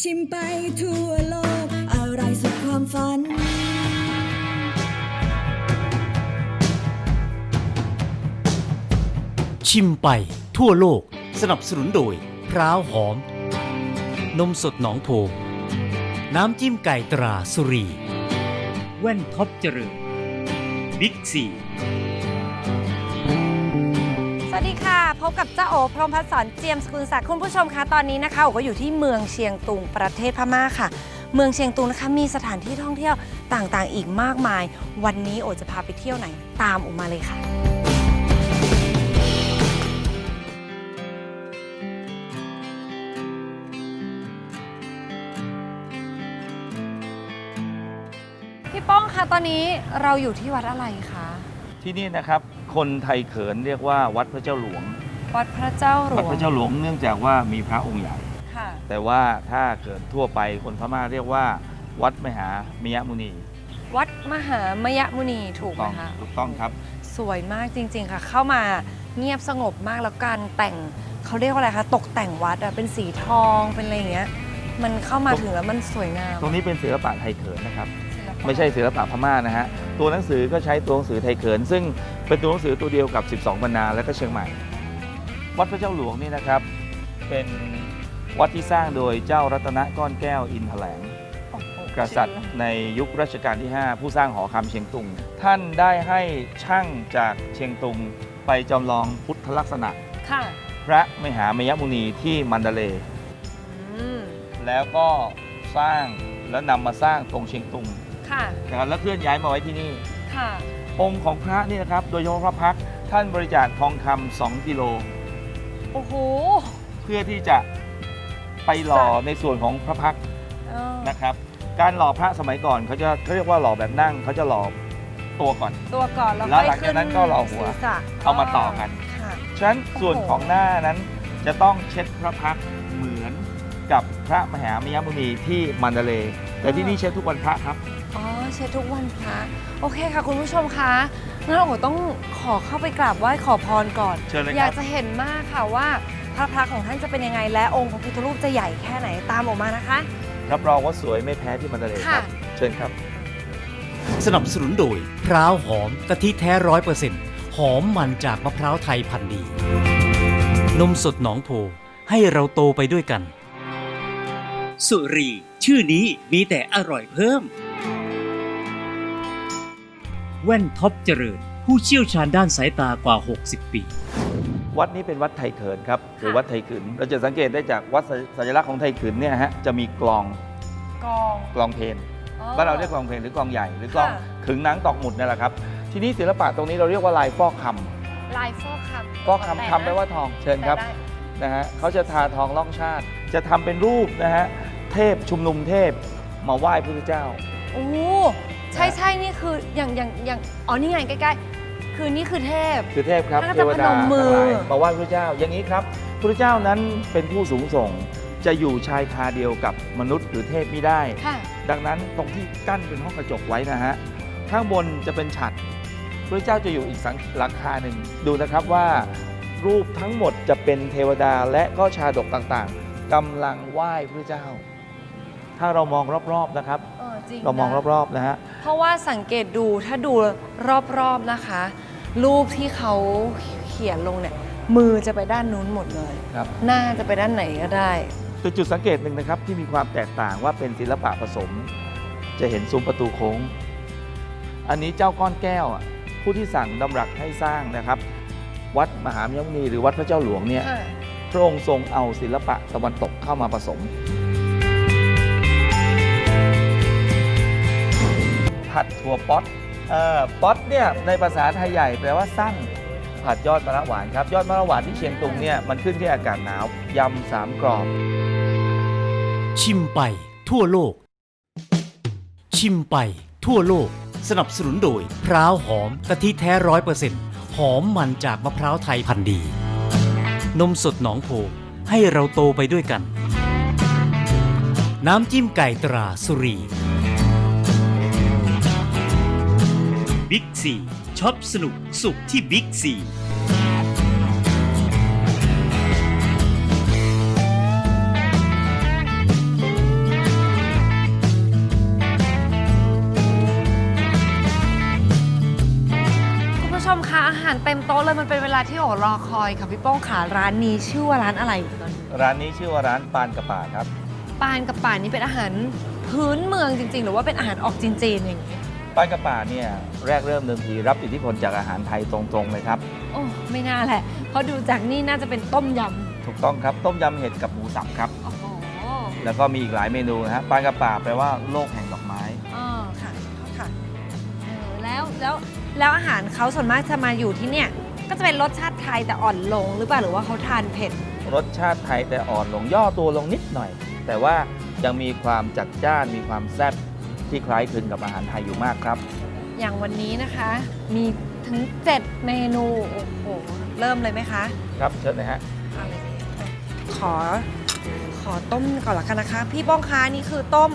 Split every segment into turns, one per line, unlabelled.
ชิมไปทั่วโลก อะไรสุดความฝัน
ชิมไปทั่วโลก สนับสนุนโดย พร้าวหอม นมสดหนองโพ น้ำจิ้มไก่ตราสุรี แว่นท็อปเจริญบิ๊กซี
ส วัสดีค่ะ พบกับเจ้าโอพรหมพัฒน์สอนเจียมสกุลศักดิ์คุณผู้ชมคะตอนนี้นะคะโอก็อยู่ที่เมืองเชียงตุงประเทศพม่าค่ะ เมืองเชียงตุงนะคะมีสถานที่ท่องเที่ยวต่างๆ อีกมากมาย วันนี้โอจะพาไปเที่ยวไหนตามโอมาเลยค่ะ พี่ป้องคะตอนนี้เราอยู่ที่วัดอะไรคะ
ที่นี่นะครับ คนไทยเขินเรียกว่าวัดพระเจ้าหลวง
วัดพระเจ้าหล
วัด
วง
พระเจ้าหลวงเนื่องจากว่ามีพระองค์ใหญ่
ค่ะ
แต่ว่าถ้าเกิดทั่วไปคนพม่าเรียกว่า วัดมหาเมียมุนี
วัดมหามยมุนีถูกไหม
ต้อง
คะ
ถูกต้องครับ
สวยมากจริง ๆ ค่ะ เข้ามาเงียบสงบมากแล้วการแต่งเขาเรียกว่าอะไรคะ ตกแต่งวัดอะเป็นสีทองเป็นอะไรอย่างเงี้ย มันเข้ามาถึงแล้วมันสวยงาม
ตรงนี้เป็นศิลปะไทยเขินนะครับ
ศิลปะ
ไม่ใช่ศิลปะพม่านะฮะ ตัวหนังสือก็ใช้ตัวหนังสือไทยเขิน ซึ่ง เป็นตัวหนังสือตัวเดียวกับ 12บรรณาและก็เชียงใหม่ วัดพระเจ้าหลวงนี่นะครับ เป็นวัดที่สร้างโดยเจ้ารัตนก้อนแก้วอินแถลง
โอ้โห
กษัตริย์ในยุครัชกาลที่ 5 ผู้สร้างหอคำเชียงตุง ท่านได้ให้ช่างจากเชียงตุงไปจำลองพุทธลักษณะ
ค่ะ
พระมหามยมุนีที่มันดาเลย์
อืม
แล้วก็สร้างแล้วนำมาสร้างตรงเชียงตุง
ค่ะ
นะครับแล้วเคลื่อนย้ายมาไว้ที่นี่
ค่ะ
องค์ของพระนี่นะครับ โดยเฉพาะพระพักตร์ท่านบริจาคทองคำ2กิโล
โอ้โห
เพื่อที่จะไปหล่อในส่วนของพระพักตร์
เออ
นะครับ การหล่อพระสมัยก่อนเขาจะเขาเรียกว่าหล่อแบบนั่งเขาจะหล่อตัวก่อน
ตัวก่อนแล้ว
แล้ว
ค่อย
หลังจากนั้นก็หล่อหัว
ศีรษะ
เอามาต่อกัน
ค่ะ
ฉะนั้นส่วน
โอ้โห
ของหน้านั้นจะต้องเช็ดพระพักตร์เหมือนกับพระมหามยมุนีที่มันดาเลย์แต่ที่นี่เช็ดทุกวันพระครับ
อ๋อเช็ดทุกวันพระโอเคค่ะคุณผู้ชมคะงั้นโอ้โหต้องขอเข้าไปกราบไหว้ขอพรก่อน
เชิญเลย
อ
ค
ยา
รั
ก
บ
จะเห็นมากค่ะว่าพระพักตร์ของท่านจะเป็นยังไง และองค์พระพุทธรูปจะใหญ่แค่ไหนตามออกมานะคะ
รับรองว่าสวยไม่แพ้ที่มันดาเลย์ครับ
ค่ะ
เชิญครับ
สนับสนุนโดยพร้าวหอมกะทิแท้ร้อยเปอร์เซ็นต์หอมมันจากมะพร้าวไทยพันธุ์ดี นมสดหนองโพ ให้เราโตไปด้วยกัน สุรี ชื่อนี้มีแต่อร่อยเพิ่ม แว่นท็อปเจริญ ผู้เชี่ยวชาญด้านสายตากว่า 60 ปี
วัดนี้เป็นวัดไทยเขินครับหรือ
ค่ะ
วัดไทยขืนเราจะสังเกตได้จากวัดสัญสัญลักษณ์ของไทยขืนเนี่ยฮะจะมีกลอง
กอง
กลองเพลน
อ๋อ
บ้านเราเรียกกลองเพลนหรือกลองใหญ่หรือกลอง
ค่ะ
ขึงหนังตอกหมุดนี่แหละครับทีนี้ศิลปะตรงนี้เราเรียกว่าลายฟอกคำ
ลายฟอกคำ
ฟอกคำคำแปลว่าทองเชิญครับ
แต่ได้
นะฮะเขาจะทาทองล่องชาติ จะทำเป็นรูปนะฮะเทพชุมนุมเทพมาไหว้พระพุทธเจ้า
โอ้ ใช่ใช่นี่คืออย่างอย่างอย่างอ๋อนี่ไงใกล้ๆ คือนี่คือเทพ
คือเทพครับ
แล้วก็
เท
จะ
ว
พน
ดาม
มือ
ทั้งหลายมาไหว้พระเจ้าอย่างนี้ครับพระเจ้านั้นเป็นผู้สูงส่ง จะอยู่ชายคาเดียวกับมนุษย์หรือเทพไม่ได้
ค่ะ
ดังนั้นตรงที่กั้นเป็นห้องกระจกไว้นะฮะ ข้างบนจะเป็นฉัดพระเจ้าจะอยู่อีกสังหลังคาหนึ่งดูนะครับว่า รูปทั้งหมดจะเป็นเทวดาและก็ชาดกต่างๆกำลังไหว้พระเจ้า ถ้าเรามองรอบๆนะครับ
เออ จริง
เรามอง
นะ
รอบๆนะฮะ
เพราะว่าสังเกตดูถ้าดูรอบๆนะคะ รูปที่เขาเขียนลงเนี่ย มือจะไปด้านนู้นหมดเลย
ครับ
หน้าจะไปด้านไหนก็ได้
จุดจุดสังเกตหนึ่งนะครับที่มีความแตกต่างว่าเป็นศิลปะผสม จะเห็นซุ้มประตูโค้ง อันนี้เจ้าก้อนแก้วอะผู้ที่สั่งดำรัสให้สร้างนะครับ วัดมหามยมุนีหรือวัดพระเจ้าหลวงเนี่ย
ค่ะ
พระองค์ทรงเอาศิลปะตะวันตกเข้ามาผสม ผัดถั่วป๊อตเอ่อป๊อตเนี่ยในภาษาไทยใหญ่แปลว่าสั้นผัดยอดมะระหวานครับ ยอดมะระหวานที่เชียงตุงเนี่ยมันขึ้นที่อากาศหนาวยำสามกรอบ
ชิมไปทั่วโลก ชิมไปทั่วโลก สนับสนุนโดยพร้าวหอมกะทิแท้ร้อยเปอร์เซ็นต์หอมมันจากมะพร้าวไทยพันธุ์ดี นมสดหนองโพให้เราโตไปด้วยกัน น้ำจิ้มไก่ตราสุรี บิ๊กซีช็อปสนุกสุขที่บิ๊กซี
คุณผู้ชมคะอาหารเต็มโต๊ะเลยมันเป็นเวลาที่โอรอคอยค่ะพี่ป้องขาร้านนี้ชื่อว่าร้านอะไรก่อน
ร้านนี้ชื่อว่าร้านปานกระป่าครับ
ปานกระป่านนี้เป็นอาหารพื้นเมืองจริง ๆ หรือว่าเป็นอาหารออกจีนๆอย่างนี้
ปานกระป่าเนี่ยแรกเริ่มเดิมทีรับอิทธิพลจากอาหารไทยตรงๆเลยครับ
โอ้ไม่น่าแหละ เพราะดูจากนี่น่าจะเป็นต้มย
ถูกต้องครับต้มยำเห็ดกับหมูสับครับำ
โอ้โห
แล้วก็มีอีกหลายเมนูนะฮะปานกระป่าแปลว่าโลกแห่งดอกไม้
อ๋อค่ะ ค่ะเออแล้วแล้วแล้วอาหารเขาส่วนมากจะมาอยู่ที่เนี่ย ก็จะเป็นรสชาติไทยแต่อ่อนลงหรือเปล่าหรือว่าเขาทานเผ็ด
รสชาติไทยแต่อ่อนลงย่อตัวลงนิดหน่อย แต่ว่ายังมีความจัดจ้านมีความแซ่บ ที่คล้ายคลึงกับอาหารไทยอยู่มากครับ
อย่างวันนี้นะคะ มีถึง 7 เมนู โอ้โห เริ่มเลยไหมคะ
ครับเชิญนะฮะ
เอาเลยสิขอ ขอต้มก่อนละกันนะคะ พี่ป้องคะนี่คือต้ม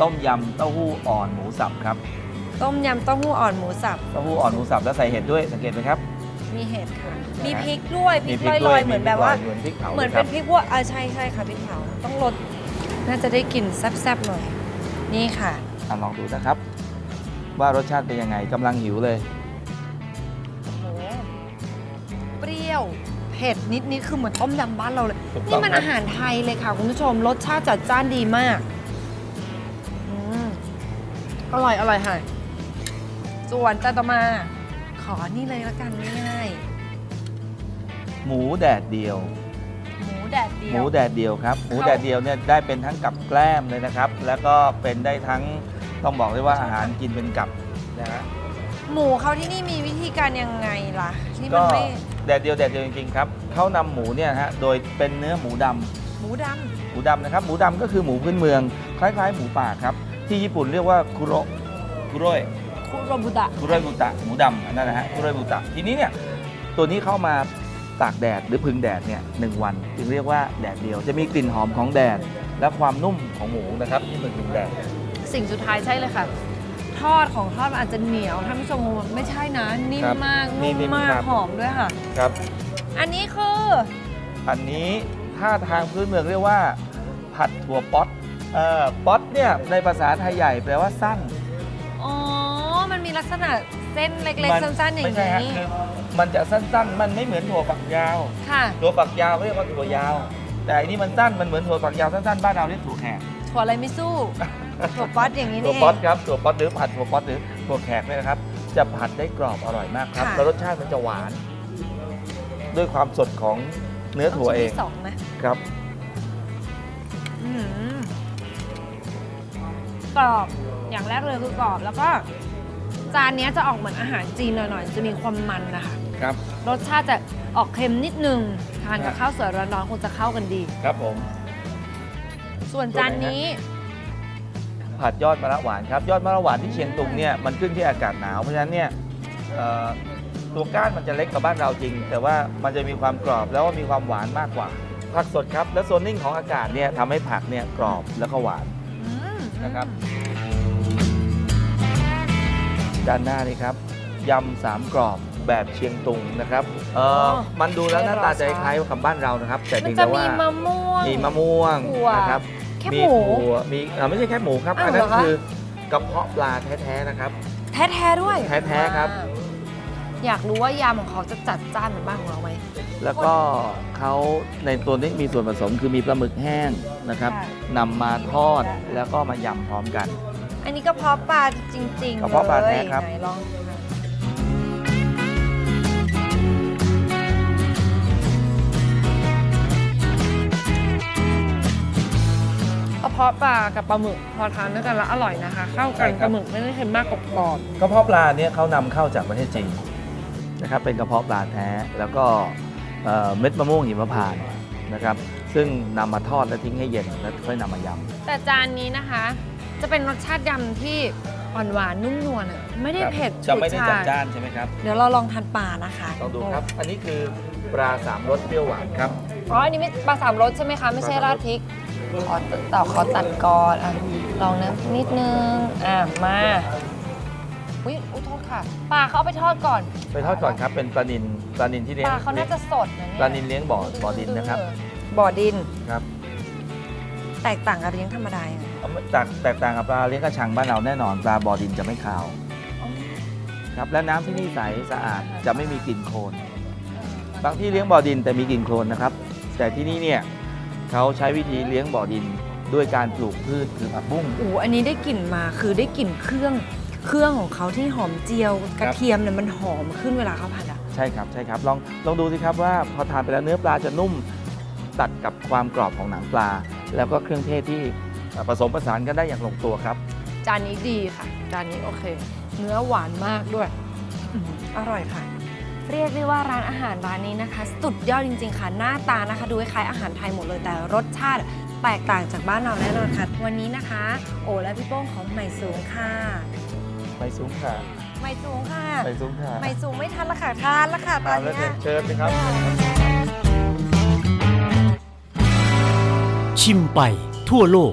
ต้มยำเต้าหู้อ่อนหมูสับครับ
ต้มยำเต้าหู้อ่อนหมูสับ
เต้าหู้อ่อนหมูสับแล้วใส่เห็ดด้วยสังเกตไหมครับ
มีเห็ดค่ะ มีพริกด้วยพริกล
ด้
อยๆ เหมือนแบบว่า
เหมือนพริกเผา
เหมือน
ลยค
เป็
รับ
นพริกว่าอ่าใช่ใช่ค่ะพริกเผาต้องลดน่าจะได้กลิ่นแซ่บๆหน่อย นี่ค่ะ
อะลองดูนะครับ ว่ารสชาติเป็นยังไงกำลังหิวเลย
โอ้โหเปรี้ยวเผ็ดนิดๆคือเหมือนต้มยำบ้านเราเลย
ถูกต้อง
นี่มัน
ครับ
อาหารไทยเลยค่ะ คุณผู้ชมรสชาติจัดจ้านดีมากอืมอร่อยอร่อยค่ะส่วนจานต่อมา ขอนี่เลยละกันง่าย
หมูแดดเดียว
ๆหมู แดดเดียว
หมูแดดเดียวครับ หมู
เข้า
แดดเดียวเนี่ยได้เป็นทั้งกับแกล้มเลยนะครับ แล้วก็เป็นได้ทั้งต้องบอกเลยว่าอาหารกินเป็นกับนะฮะ
หมูเขาที่นี่มีวิธีการยังไงล่ะที่มั
ก็
นไม่
แดดเดียวแดดเดียวจริงๆครับเขานำหมูเนี่ยนะฮะโดยเป็นเนื้อหมูดำ
หมูด
หมูดำนะครับหมูดำก็คือหมูพื้นเมือง คล้ายๆ หมูป่าครับ ที่ญี่ปุ่นเรียกว่าคุโรคุโรยำ
คุโรบุตะ
คุโรยบุตะหมูดำอันนั่นนะฮะคุโรยบุตะทีนี้เนี่ยตัวนี้เข้ามา ตากแดดหรือพึ่งแดดเนี่ยหนึ่งวันจึงเรียกว่าแดดเดียว จะมีกลิ่นหอมของแดด และความนุ่มของหมูนะครับที่มันพึ่งแดด
สิ่งสุดท้ายใช่เลยค่ะ ทอดของทอดมันอาจจะเหนียวท่านผู้ชมคงไม่ใช่นะ นิ่
ค
ม
รับ
มาก
นิ่
นุ่ม
มๆ
มาก
ครับ
หอมด้วยค่ะ
ครับ
อันนี้คือ
อันนี้ท่าทางพื้นเมืองเรียกว่า ผัดถั่วป๊อตเอ่อป๊อตเนี่ยในภาษาไทยใหญ่แปลว่าสั้น
อ๋อมันมีลักษณะเส้นเล็ก
มั
ๆสั้นๆอย่าง
ไม่ใช่ฮะ
นี้
คือ มันจะสั้นๆ มันไม่เหมือนถั่วฝักยาว
ค่ะ
ถั่วฝักยาวเรียกว่าถั่วยาว แต่อันนี้มันสั้น มันเหมือนถั่วฝักยาวสั้นๆ บ้านเราเรียกถั่วแขก
ถั่วอะไรไม่สู้ ถั่วป๊อตอย่างนี้
ถั่ว
นี่เอ
ป๊อต
ง
ครับ ถั่วป๊อตหรือผัดถั่วป๊อตหรือถั่วแขกเนี่ยนะครับ จะผัดได้กรอบอร่อยมากครับ
ค่ะ
แล้วรสชาติมันจะหวาน ด้วยความสดของเนื้อถั่วเอง
ชิ้นที่สองไหม
ครับ
อื้อหือกรอบ อย่างแรกเลยคือกรอบ แล้วก็ จานเนี้ยจะออกเหมือนอาหารจีนหน่อยๆ จะมีความมันนะคะ
ครับ
รสชาติจะออกเค็มนิดนึง ทานกับ
ครับ
ข้าวสวยร้อนๆคงจะเข้ากันดี
ครับผม
ส่วนจานนี้
ผัดยอดมะระหวานครับ ยอดมะระหวานที่เชียงตุงเนี่ยมันขึ้นที่อากาศหนาว เพราะฉะนั้นเนี่ยเอ่อตัวก้านมันจะเล็กกว่าบ้านเราจริง แต่ว่ามันจะมีความกรอบแล้วก็มีความหวานมากกว่า ผักสดครับ และโซนนิ่งของอากาศเนี่ยทำให้ผักเนี่ยกรอบแล้วก็หวาน
อืม
นะครับ ด้านหน้านี่ครับยำสามกรอบ แบบเชียงตุงนะครับเออมันดูแล้วหน้าตาจะคล้ายๆกับบ้านเรานะครับ แต่
มัน
เพียง
จะ
แต่
มี
ว่า
มะม่วง
มีมะม่วง
ถั่ว
นะครับ
แค่
มี
หมู
ถั่วมีเอ่อไม่ใช่แค่หมูครับ
อ้าว
อันนั้น
เหรอคะ
คือกระเพาะปลาแท้ๆนะครับ
แท้ๆด้วย
แท้ๆครับ
ว้าวอยากรู้ว่ายำของเขาจะจัดจ้านเหมือนบ้านของเราไหม
แล้วก็เขาในตัวนี้มีส่วนผสมคือมีปลาหมึกแห้งนะครับ
ค่ะ
นำมาทอดแล้วก็มายำพร้อมกัน
อันนี้กระเพาะปลาจริงๆ
กระเพาะปลาแท้
ย
ครับ
ไหนลอง พาะปลากับปลาหมึกพอทานด้วยกันแล้วอร่อยนะคะ เข้ากันปลาหมึกไม่ได้เค็มมากกรอบ
กระเพาะปลาเนี่ยเขานำเข้าจากประเทศจีนนะครับเป็นกระเพาะปลาแท้แล้วก็เอ่อเม็ดมะม่วงหิมพานต์นะครับซึ่งนำมาทอดแล้วทิ้งให้เย็นแล้วค่อยนำมาย
ๆแต่จานนี้นะคะ จะเป็นรสชาติยำที่อ่อนหวานนุ่มนวลอะไม่ำได้
ครับ
เผ็ด
จะไม่ได้
ฉู
จัด
ฉาด
จ้านใช่ไหมครับ
เดี๋ยวเราลองทานปลานะคะ
ลองดูครับ อันนี้คือปลาสามรสเปรี้ยวหวานครับ
อ๋ออันนี้ไม่ปลาสามรสใช่ไหมคะ ไม่ใช่ราดพริก ขอต่อขอตัดก่อนอะลองนะนิดนึง อะ มาอุ้ยอุ้ยโทษค่ะปลาเขาเอาไปทอดก่อน
ไปทอดก่อนครับ เป็นปลานินปลานินที่เลี้ย
ป
ง
ลาเขาน่าจะสดนะเนี่ย
ปลานินเลี้ยงบ่อบ่อดินนะครับ
บ่อดิน
ครับ
แตกต่างกับเลี้ยงธรรมดายังไง
จากแตกต่างกับปลาเลี้ยงกระชังบ้านเราแน่นอนปลาบ่อดินจะไม่ขาว
อ๋อ
ครับและน้ำที่นี่ใสสะอาดจะไม่มีกลิ่นโคลนบางที่เลี้ยงบ่อดินแต่มีกลิ่นโคลนนะครับ แต่ที่นี่เนี่ย เขาใช้วิธีเลี้ยงบ่อดินด้วยการปลูกพืชคือผักบุ้ง
อูอันนี้ได้กลิ่นมาคือได้กลิ่นเครื่องเครื่องของเขาที่หอมเจียวกระเทียมเนี่ยมันหอมขึ้นเวลาเขาผัดอะ
ใช่ครับใช่ครับลองลองดูสิครับว่าพอทานไปแล้วเนื้อปลาจะนุ่มตัดกับความกรอบของหนังปลา แล้วก็เครื่องเทศที่เอ่อผสมผสานกันได้อย่างลงตัวครับ
จานนี้ดีค่ะ จานนี้โอเค เนื้อหวานมากด้วยอืมอร่อยค่ะ เรียกได้ว่าร้านอาหารร้านนี้นะคะ สุดยอดจริง ๆ ค่ะ หน้าตานะคะ ดูคล้ายๆอาหารไทยหมดเลยแต่รสชาติแตกต่างจากบ้านเราแน่นอนค่ะ วันนี้นะคะ โอและพี่โป้งของใหม่สูงค่ะ
ไปซุ้มค่ะ
ใหม่สูงค่ะ
ไปซุ้มค่ะ
ใหม่สูงไม่ทันละค่ะทานละค่ะตอ
ตานมแล้ว
เนี้ย
เชิญเลยครับ
ชิมไปทั่วโลก